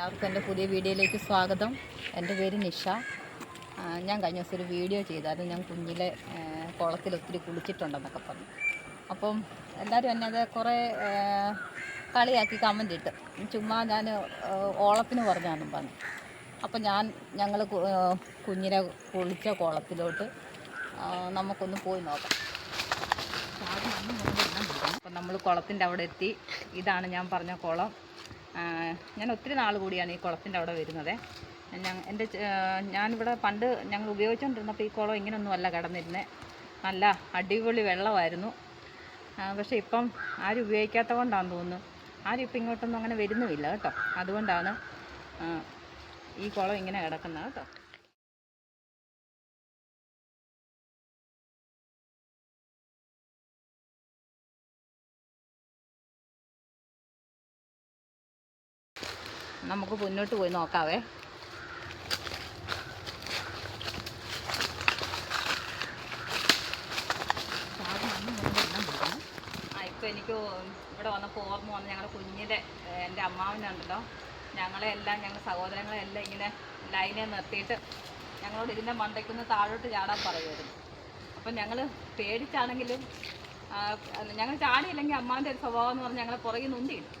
എല്ലാവർക്കും എന്റെ പുതിയ വീഡിയോയിലേക്ക് സ്വാഗതം. എന്റെ പേര് നിഷ. ഞാൻ കഴിഞ്ഞ ദിവസം ഒരു വീഡിയോ ചെയ്തായിരുന്നു. ഞാൻ കുഞ്ഞിലെ കുളത്തിൽ ഒത്തിരി കുളിച്ചിട്ടുണ്ടെന്നൊക്കെ പറഞ്ഞു. അപ്പം എല്ലാവരും എന്നെ അത് കുറേ കളിയാക്കി കമന്റ് ഇട്ട്. ചുമ്മാ ഞാൻ ഓളത്തിന് പറഞ്ഞാണെന്നും പറഞ്ഞു. അപ്പം ഞാൻ ഞങ്ങൾ കുഞ്ഞിനെ കുളിച്ച കുളത്തിലോട്ട് നമുക്കൊന്ന് പോയി നോക്കാം. അപ്പം നമ്മൾ കുളത്തിന്റെ അവിടെ എത്തി. ഇതാണ് ഞാൻ പറഞ്ഞ കുളം. ഞാൻ ഒത്തിരി നാൾ കൂടിയാണ് ഈ കുളത്തിന്റെ അവിടെ വരുന്നത്. എന്റെ ഞാനിവിടെ പണ്ട് ഞങ്ങൾ ഉപയോഗിച്ചുകൊണ്ടിരുന്നപ്പോൾ ഈ കുളം ഇങ്ങനെയൊന്നും അല്ല കിടന്നിരുന്നത് നല്ല അടിപൊളി വെള്ളമായിരുന്നു. പക്ഷേ ഇപ്പം ആരും ഉപയോഗിക്കാത്ത കൊണ്ടാണെന്ന് തോന്നുന്നു. ആരും ഇപ്പം ഇങ്ങോട്ടൊന്നും അങ്ങനെ വരുന്നുമില്ല കേട്ടോ. അതുകൊണ്ടാണ് ഈ കുളം ഇങ്ങനെ കിടക്കുന്നത് കേട്ടോ. നമുക്ക് മുന്നോട്ട് പോയി നോക്കാവേ. ആ ഇപ്പം എനിക്ക് ഇവിടെ വന്നപ്പോൾ ഓർമ്മ വന്ന് ഞങ്ങളുടെ കുഞ്ഞിലെ ഏഹ്, എന്റെ അമ്മാവനുണ്ടല്ലോ ഞങ്ങളെ എല്ലാം ഞങ്ങൾ സഹോദരങ്ങളെല്ലാം ഇങ്ങനെ ലൈനെ നിർത്തിയിട്ട് ഞങ്ങളോട് ഇതിന്റെ മണ്ടയ്ക്കൊന്ന് താഴോട്ട് ചാടാൻ പറയുമായിരുന്നു അപ്പം ഞങ്ങൾ പേടിച്ചാണെങ്കിലും ഞങ്ങൾ ചാടിയില്ലെങ്കിൽ അമ്മാവിന്റെ ഒരു സ്വഭാവം എന്ന് പറഞ്ഞാൽ ഞങ്ങളെ പുറകിൽ നൊന്തിയിടും.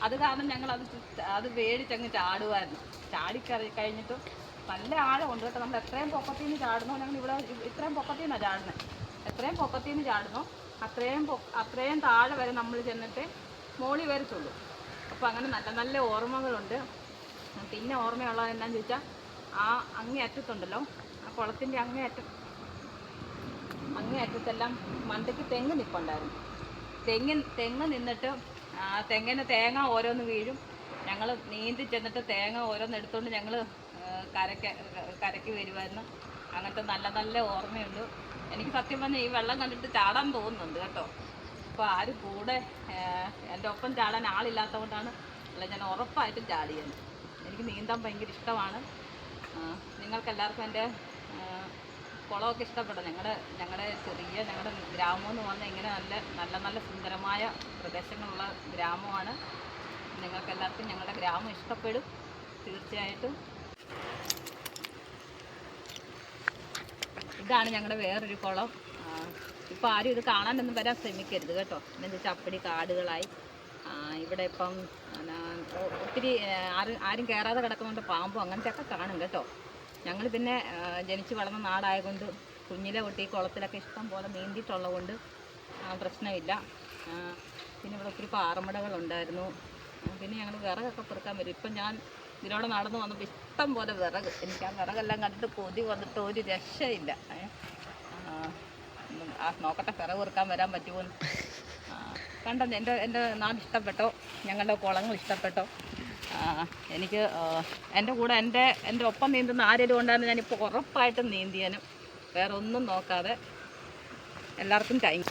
അത് കാരണം ഞങ്ങൾ അത് അത് പേടിച്ചങ്ങ് ചാടുമായിരുന്നു ചാടിക്കറി കഴിഞ്ഞിട്ട് നല്ല ആഴമുണ്ട് കേട്ടോ. നമ്മൾ എത്രയും പൊക്കത്തിൽ നിന്ന് ചാടുന്നു ഞങ്ങൾ ഇവിടെ ഇത്രയും പൊക്കത്തിൽ നിന്നാണ് ചാടുന്നത് എത്രയും പൊക്കത്തിൽ നിന്ന് ചാടുന്നു അത്രയും അത്രയും താഴെ വരെ നമ്മൾ ചെന്നിട്ട് മോളി വരത്തുള്ളൂ. അപ്പോൾ അങ്ങനെ നല്ല നല്ല ഓർമ്മകളുണ്ട്. പിന്നെ ഓർമ്മയുള്ളത് എന്താണെന്ന് ചോദിച്ചാൽ ആ അങ്ങേ അറ്റത്തുണ്ടല്ലോ ആ കുളത്തിന്റെ അങ്ങേ അറ്റം അങ്ങേ അറ്റത്തെല്ലാം മണ്ടയ്ക്ക് തെങ്ങ് നിൽപ്പുണ്ടായിരുന്നു തെങ്ങ് തെങ്ങ് നിന്നിട്ട് ആ തെങ്ങിന് തേങ്ങ ഓരോന്ന് വീഴും. ഞങ്ങൾ നീന്തി ചെന്നിട്ട് തേങ്ങ ഓരോന്ന് എടുത്തുകൊണ്ട് ഞങ്ങൾ കരയ്ക്ക് കരയ്ക്ക് വരുമായിരുന്നു അങ്ങനത്തെ നല്ല നല്ല ഓർമ്മയുണ്ട്. എനിക്ക് സത്യം പറഞ്ഞാൽ ഈ വെള്ളം കണ്ടിട്ട് ചാടാൻ തോന്നുന്നുണ്ട് കേട്ടോ. അപ്പോൾ ആരും കൂടെ എന്റെ ഒപ്പം ചാടാൻ ആളില്ലാത്തതുകൊണ്ടാണ് അല്ല ഞാൻ ഉറപ്പായിട്ടും ചാടിയത് എനിക്ക് നീന്താൻ ഭയങ്കര ഇഷ്ടമാണ്. നിങ്ങൾക്കെല്ലാവർക്കും എന്റെ കുളമൊക്കെ ഇഷ്ടപ്പെടും. ഞങ്ങളുടെ ഞങ്ങളുടെ ചെറിയ ഞങ്ങളുടെ ഗ്രാമം എന്ന് പറഞ്ഞാൽ ഇങ്ങനെ നല്ല നല്ല നല്ല സുന്ദരമായ പ്രദേശങ്ങളുള്ള ഗ്രാമമാണ്. നിങ്ങൾക്കെല്ലാവർക്കും ഞങ്ങളുടെ ഗ്രാമം ഇഷ്ടപ്പെടും. തീർച്ചയായിട്ടും. ഇതാണ് ഞങ്ങളുടെ വേറൊരു കുളം. ഇപ്പോൾ ആരും ഇത് കാണാനൊന്നും വരാൻ ശ്രമിക്കരുത് കേട്ടോ. എന്നു വെച്ചാൽ അപ്പടി കാടുകളായി. ഇവിടെ ഇപ്പം ഒത്തിരി ആരും ആരും കയറാതെ കിടക്കുന്നുണ്ട് പാമ്പും അങ്ങനത്തെയൊക്കെ കാണും കേട്ടോ. ഞങ്ങൾ പിന്നെ ജനിച്ചു വളർന്ന നാടായതുകൊണ്ട് കുഞ്ഞിലെ തൊട്ട് ഈ കുളത്തിലൊക്കെ ഇഷ്ടം പോലെ നീന്തിയിട്ടുള്ളത് കൊണ്ട് ആ, പ്രശ്നമില്ല. പിന്നെ ഇവിടെ ഒത്തിരി പാറമടകളുണ്ടായിരുന്നു. പിന്നെ ഞങ്ങൾ വിറകൊക്കെ പെറുക്കാൻ വരും. ഇപ്പം ഞാൻ ഇതിലൂടെ നടന്നു വന്നപ്പോൾ ഇഷ്ടം പോലെ വിറക്. എനിക്ക് ആ വിറകെല്ലാം കണ്ടിട്ട് കൊതി വന്നിട്ട് ഒരു രക്ഷയില്ല. ആ, നോക്കട്ടെ വിറക് പെറുക്കാൻ വരാൻ പറ്റുമോ കണ്ടോ എന്റെ എന്റെ നാട് ഇഷ്ടപ്പെട്ടോ ഞങ്ങളുടെ കുളങ്ങൾ ഇഷ്ടപ്പെട്ടോ? എനിക്ക് എന്റെ കൂടെ എന്റെ എന്റെ ഒപ്പം നീന്തുന്ന ആരെങ്കിലും ഉണ്ടായിരുന്നു ഞാനിപ്പോൾ ഉറപ്പായിട്ടും നീന്തിയാനും. വേറെ ഒന്നും നോക്കാതെ എല്ലാവർക്കും ടൈം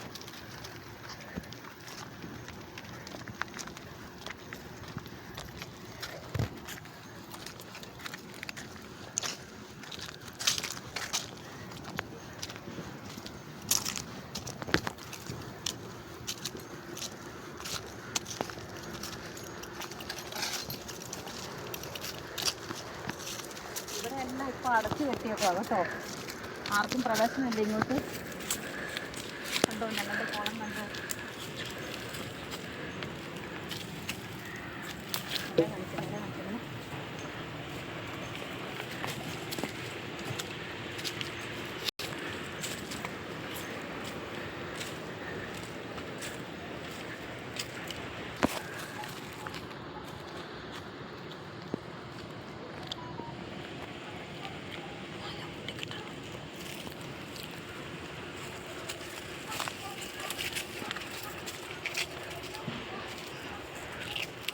ഇവിടെ ഇപ്പോൾ അടച്ചു കെട്ടിയേക്കുക കേട്ടോ. ആർക്കും പ്രവേശനമില്ല ഇങ്ങോട്ട്. കണ്ടോ ഞങ്ങളുടെ കോളം കണ്ടോ? ഇവിടെ കാണിച്ചു, ഇവിടെ കാണിച്ചു.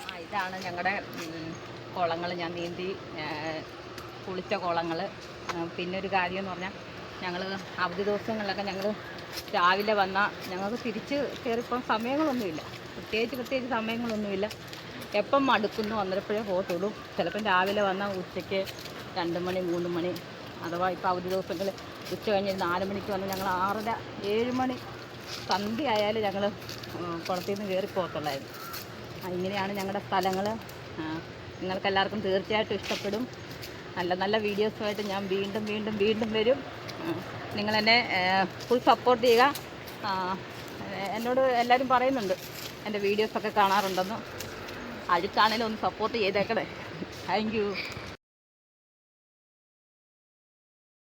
ആ ഇതാണ് ഞങ്ങളുടെ കുളങ്ങൾ ഞാൻ നീന്തി കുളിച്ച കുളങ്ങൾ പിന്നെ ഒരു കാര്യം എന്ന് പറഞ്ഞാൽ ഞങ്ങൾ അവധി ദിവസങ്ങളിലൊക്കെ ഞങ്ങൾ രാവിലെ വന്നാൽ ഞങ്ങൾക്ക് തിരിച്ച് കയറിപ്പോൾ സമയങ്ങളൊന്നുമില്ല. പ്രത്യേകിച്ച് പ്രത്യേകിച്ച് സമയങ്ങളൊന്നുമില്ല. എപ്പം മടുക്കുന്നു അന്നേരപ്പോഴേ പോകത്തുള്ളൂ ചിലപ്പം രാവിലെ വന്നാൽ ഉച്ചയ്ക്ക് രണ്ട് മണി മൂന്ന് മണി അഥവാ ഇപ്പോൾ അവധി ദിവസങ്ങളിൽ ഉച്ച കഴിഞ്ഞ് നാല് മണിക്ക് വന്ന് ഞങ്ങൾ ആറര ഏഴ് മണി സന്ധ്യ ആയാലും ഞങ്ങൾ കുളത്തിൽ നിന്ന് കയറി പോകത്തുള്ളായിരുന്നു ഇങ്ങനെയാണ് ഞങ്ങളുടെ സ്ഥലങ്ങൾ നിങ്ങൾക്കെല്ലാവർക്കും തീർച്ചയായിട്ടും ഇഷ്ടപ്പെടും. നല്ല നല്ല വീഡിയോസുമായിട്ട് ഞാൻ വീണ്ടും വീണ്ടും വീണ്ടും വരും. നിങ്ങളെന്നെ ഫുൾ സപ്പോർട്ട് ചെയ്യുക. എന്നോട് എല്ലാവരും പറയുന്നുണ്ട് എന്റെ വീഡിയോസൊക്കെ കാണാറുണ്ടെന്ന്. അടുത്താണേലും ഒന്ന് സപ്പോർട്ട് ചെയ്തേക്കണേ. താങ്ക്